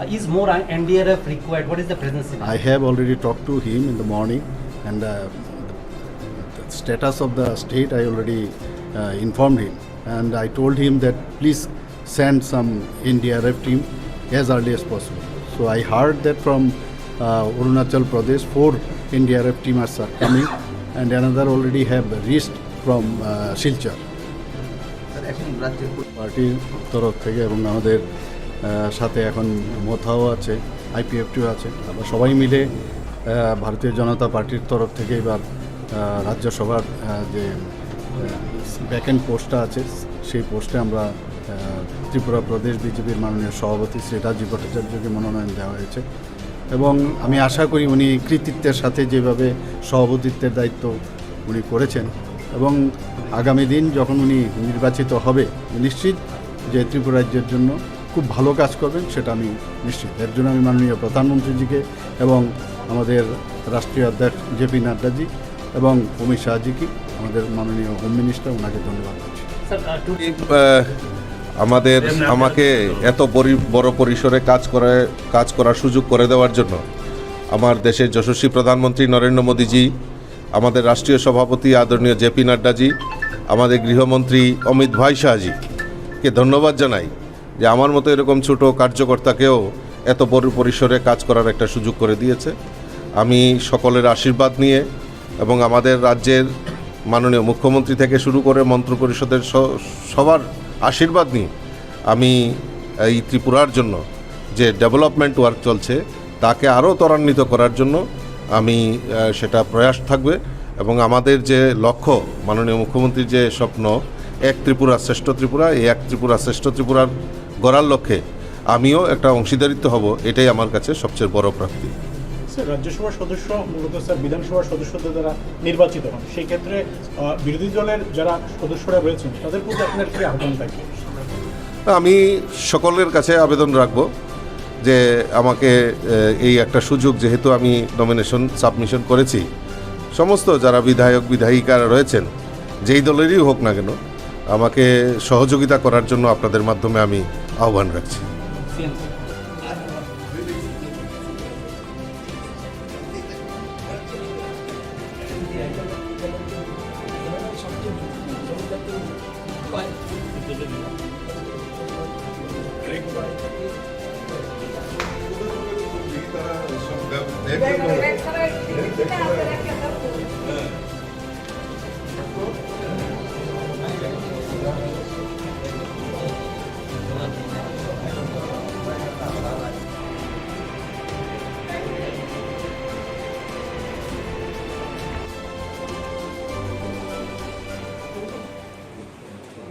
Uh, is more NDRF required? What is the present scenario? I have already talked to him in the morning, and uh, the status of the state I already uh, informed him, and I told him that please send some NDRF team as early as possible. So I heard that from uh, Arunachal Pradesh, four NDRF teams are coming, and another already have reached from uh, Silchar. পার্টির তরফ থেকে এবং আমাদের আহ, সাথে এখন মোথাও আছে, আইপিএফটিও আছে। আমরা সবাই মিলে ভারতীয় জনতা পার্টির তরফ থেকে এবার রাজ্যসভার যে ভ্যাকেন্ট পোস্টটা আছে, সেই পোস্টে আমরা ত্রিপুরা প্রদেশ বিজেপির মাননীয় সভাপতি শ্রী রাজীব ভট্টাচার্যকে মনোনয়ন দেওয়া হয়েছে। এবং আমি আশা করি উনি কৃতিত্বের সাথে যেভাবে সভাপতিত্বের দায়িত্ব উনি করেছেন এবং আগামী দিন যখন উনি নির্বাচিত হবে, নিশ্চিত যে ত্রিপুরা রাজ্যের জন্য খুব ভালো কাজ করবেন সেটা আমি নিশ্চিত। এর জন্য আমি মাননীয় প্রধানমন্ত্রীজিকে এবং আমাদের রাষ্ট্রীয় অধ্যক্ষ জেপি নাড্ডাজি এবং অমিত শাহজিকে আমাদের মাননীয় হোম মিনিস্টার ওনাকে ধন্যবাদ দিচ্ছি আমাদের আমাকে এত পরি- বড় পরিসরে কাজ করে কাজ করার সুযোগ করে দেওয়ার জন্য আমার দেশের যশস্বী প্রধানমন্ত্রী নরেন্দ্র মোদীজি আমাদের রাষ্ট্রীয় সভাপতি আদরণীয় জেপি নাড্ডাজি আমাদের গৃহমন্ত্রী অমিত ভাই শাহজিকে ধন্যবাদ জানাই। যে আমার মতো এরকম ছোট কার্যকর্তাকেও এত বড় পরিসরে কাজ করার একটা সুযোগ করে দিয়েছে। আমি সকলের আশীর্বাদ নিয়ে এবং আমাদের রাজ্যের মাননীয় মুখ্যমন্ত্রী থেকে শুরু করে মন্ত্রিপরিষদের সবার আশীর্বাদ নিয়ে আমি এই ত্রিপুরার জন্য যে ডেভেলপমেন্ট ওয়ার্ক চলছে, তাকে আরও ত্বরান্বিত করার জন্য আমি সেটা প্রয়াস থাকবে এবং আমাদের যে লক্ষ্য, মাননীয় মুখ্যমন্ত্রীর যে স্বপ্ন, এক ত্রিপুরা শ্রেষ্ঠ ত্রিপুরা, এই এক ত্রিপুরা শ্রেষ্ঠ ত্রিপুরার গড়ার লক্ষ্যে আমিও একটা অংশীদারিত্ব হব এটাই আমার কাছে সবচেয়ে বড় প্রাপ্তি। রাজ্যসভার সদস্য মূলত স্যার বিধানসভার সদস্যদের দ্বারা নির্বাচিত হন সেই ক্ষেত্রে বিরোধী দলের যারা সদস্যরা রয়েছেন তাদের প্রতি আপনার কি আহ্বান থাকবে? আমি সকলের কাছে আবেদন রাখব যে আমাকে এই একটা সুযোগ যেহেতু আমি নমিনেশন সাবমিশন করেছি সমস্ত যারা বিধায়ক বিধায়িকারা রয়েছেন যেই দলেরই হোক না কেন আমাকে সহযোগিতা করার জন্য আপনাদের মাধ্যমে আমি আহ্বান রাখছি CM. দেখবেন